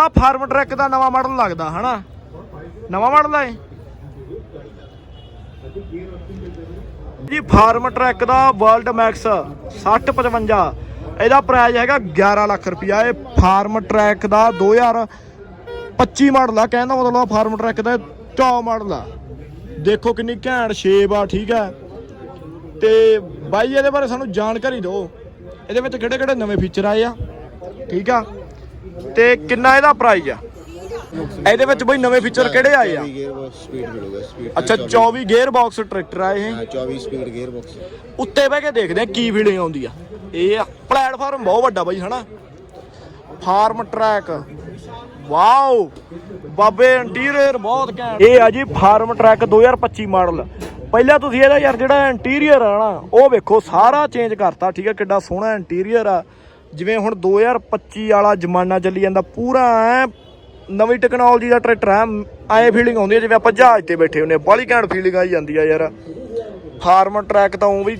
ਆ farm track ਦਾ ਨਵਾਂ model ਲੱਗਦਾ, ਹਨਾ? ਨਵਾਂ ਮਾਡਲ ਹੈ ਜੀ, ਫਾਰਮ ਟਰੈਕ ਦਾ ਵਰਲਡ ਮੈਕਸ 6055 ਇਹਦਾ ਪ੍ਰਾਈਸ ਹੈਗਾ 11 ਲੱਖ ਰੁਪਇਆ। ਇਹ ਫਾਰਮ ਟਰੈਕ ਦਾ 2025 ਮਾਡਲ ਆ। ਕਹਿੰਦਾ ਮਤਲਬ ਫਾਰਮ ਟਰੈਕ ਦਾ ਟੌਪ ਮਾਡਲ ਆ। ਦੇਖੋ ਕਿੰਨੀ ਘੈਂਟ ਸ਼ੇਪ ਆ, ਠੀਕ ਹੈ? ਤੇ ਬਾਈ, ਇਹਦੇ ਬਾਰੇ ਸਾਨੂੰ ਜਾਣਕਾਰੀ ਦਿਓ। ਇਹਦੇ ਵਿੱਚ ਕਿਹੜੇ ਕਿਹੜੇ ਨਵੇਂ ਫੀਚਰ ਆਏ ਆ? ਠੀਕ ਆ? ਤੇ ਕਿੰਨਾ ਇਹਦਾ ਪ੍ਰਾਈਸ ਆ? ਇਹਦੇ ਵਿੱਚ ਬਈ ਨਵੇਂ ਫੀਚਰ ਕਿਹੜੇ ਆਏ ਆ? ਅੱਛਾ 24 ਗੇਅਰ ਬਾਕਸ ਟਰੈਕਟਰ ਆ ਇਹ? 24 ਸਪੀਡ ਗੇਅਰ ਬਾਕਸ ਉੱਤੇ ਬਹਿ ਕੇ ਦੇਖਦੇ ਆ ਕੀ ਫੀਲਿੰਗ ਆਉਂਦੀ ਆ। ਇਹ ਆ ਪਲੇਟਫਾਰਮ ਬਹੁਤ ਵੱਡਾ ਬਾਈ ਹਨਾ? ਫਾਰਮ ਟਰੈਕ ਵਾਓ ਬਾਬੇ ਇੰਟੀਰੀਅਰ ਬਹੁਤ ਘੈਂਟ। ਇਹ ਆ ਜੀ ਫਾਰਮ ਟਰੈਕ 2025 ਮਾਡਲ ਪਹਿਲਾਂ ਤੁਸੀਂ ਇਹਦਾ ਯਾਰ ਜਿਹੜਾ ਇੰਟੀਰੀਅਰ ਆ ਨਾ ਉਹ ਵੇਖੋ ਸਾਰਾ ਚੇਂਜ ਕਰਤਾ ਠੀਕ ਹੈ ਕਿੱਡਾ ਸੋਹਣਾ ਇੰਟੀਰੀਅਰ ਆ। ਜਿਵੇਂ ਹੁਣ 2025 ਵਾਲਾ ਜ਼ਮਾਨਾ ਚੱਲੀ ਜਾਂਦਾ, ਪੂਰਾ ਐ ਨਵੀਂ ਟੈਕਨੋਲੋਜੀ ਦਾ ਟਰੈਕਟਰ ਆ ਐ ਫੀਲਿੰਗ ਆਉਂਦੀ ਹੈ, ਜਿਵੇਂ ਆਪਾਂ ਜਹਾਜ਼ ਤੇ ਬੈਠੇ ਹੁੰਨੇ ਬਾਲੀ ਘੈਂਟ ਫੀਲਿੰਗ ਆਈ ਜਾਂਦੀ ਆ ਯਾਰ। ਫਾਰਮ ਟਰੈਕ ਤਾਂ ਉਹ ਵੀ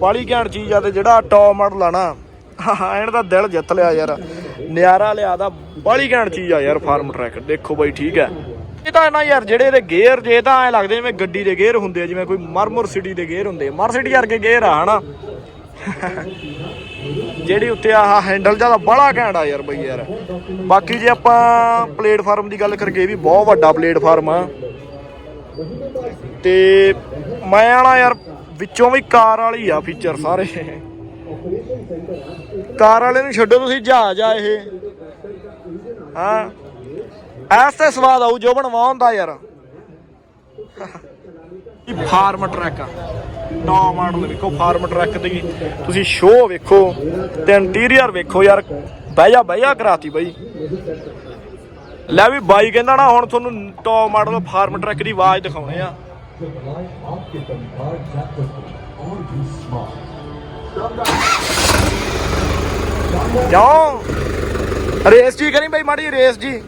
ਬਾਲੀ ਘੈਂਟ ਚੀਜ਼ ਆ ਤੇ ਜਿਹੜਾ ਟੌਪ ਮਾਡਲ ਆ ਨਾ ਇਹਨਾਂ ਦਾ ਦਿਲ ਜਿੱਤ ਲਿਆ ਯਾਰ। ਨਿਆਰਾ ਲਿਆ ਦਾ ਬਾਲੀ ਘੈਂਟ ਚੀਜ਼ ਆ ਯਾਰ ਫਾਰਮ ਟਰੈਕ ਦੇਖੋ ਬਾਈ, ਠੀਕ ਹੈ। ਇਹ ਤਾਂ ਨਾ ਯਾਰ ਜਿਹੜੇ ਇਹਦੇ ਗੇਅਰ ਜੇ ਤਾਂ ਐ ਲੱਗਦੇ ਜਿਵੇਂ ਗੱਡੀ ਦੇ ਗੇਅਰ ਹੁੰਦੇ ਆ, ਜਿਵੇਂ ਕੋਈ ਮਰਮਰ ਸਿਟੀ ਦੇ ਗੇਅਰ ਹੁੰਦੇ ਮਰਸਿਟੀ ਵਰਗੇ ਗੇਅਰ ਆ, ਹਨਾ? ਜਿਹੜੀ ਉੱਤੇ ਆਹ ਹੈਂਡਲ ਜ਼ਿਆਦਾ ਬੜਾ ਘੈਂਟ ਆ ਯਾਰ ਬਈ ਯਾਰ। ਬਾਕੀ ਜੇ ਆਪਾਂ ਪਲੇਟਫਾਰਮ ਦੀ ਗੱਲ ਕਰੀਏ ਵੀ ਬਹੁਤ ਵੱਡਾ ਪਲੇਟਫਾਰਮ ਆ। ਤੇ ਮੈਂ ਆਣਾ ਯਾਰ ਵਿੱਚੋਂ ਵੀ ਕਾਰ ਵਾਲੀ ਆ ਫੀਚਰ ਸਾਰੇ। ਕਾਰ ਵਾਲੇ ਨੂੰ ਛੱਡੋ ਤੁਸੀਂ ਜਹਾਜ਼ ਆ ਇਹ। ਹਾਂ। ਐਸ ਤੇ ਸਵਾਦ ਆਊ ਜੋ ਬਣਵਾ ਹੁੰਦਾ ਯਾਰ। ਇਹ ਫਾਰਮ ਟਰੈਕ ਆ। ਨੌ ਮਾਡਲ ਵੇਖੋ, ਫਾਰਮ ਟਰੈਕ ਦੀ ਤੁਸੀਂ ਸ਼ੋਅ ਵੇਖੋ ਤੇ ਇੰਟੀਰੀਅਰ ਵੇਖੋ ਯਾਰ, ਬਹਿ ਜਾ ਬਹਿ ਜਾ ਕਰਾਤੀ ਬਾਈ। ਲੈ ਵੀ ਬਾਈ ਕਹਿੰਦਾ ਨਾ, ਹੁਣ ਤੁਹਾਨੂੰ ਟੌਪ ਮਾਡਲ ਫਾਰਮ ਟਰੈਕ ਦੀ ਆਵਾਜ਼ ਦਿਖਾਉਣੇ ਆ। ਕਿਉਂ ਰੇਸ ਜੀ ਕਰੀ ਬਾਈ, ਮਾੜੀ ਰੇਸ ਜੀ।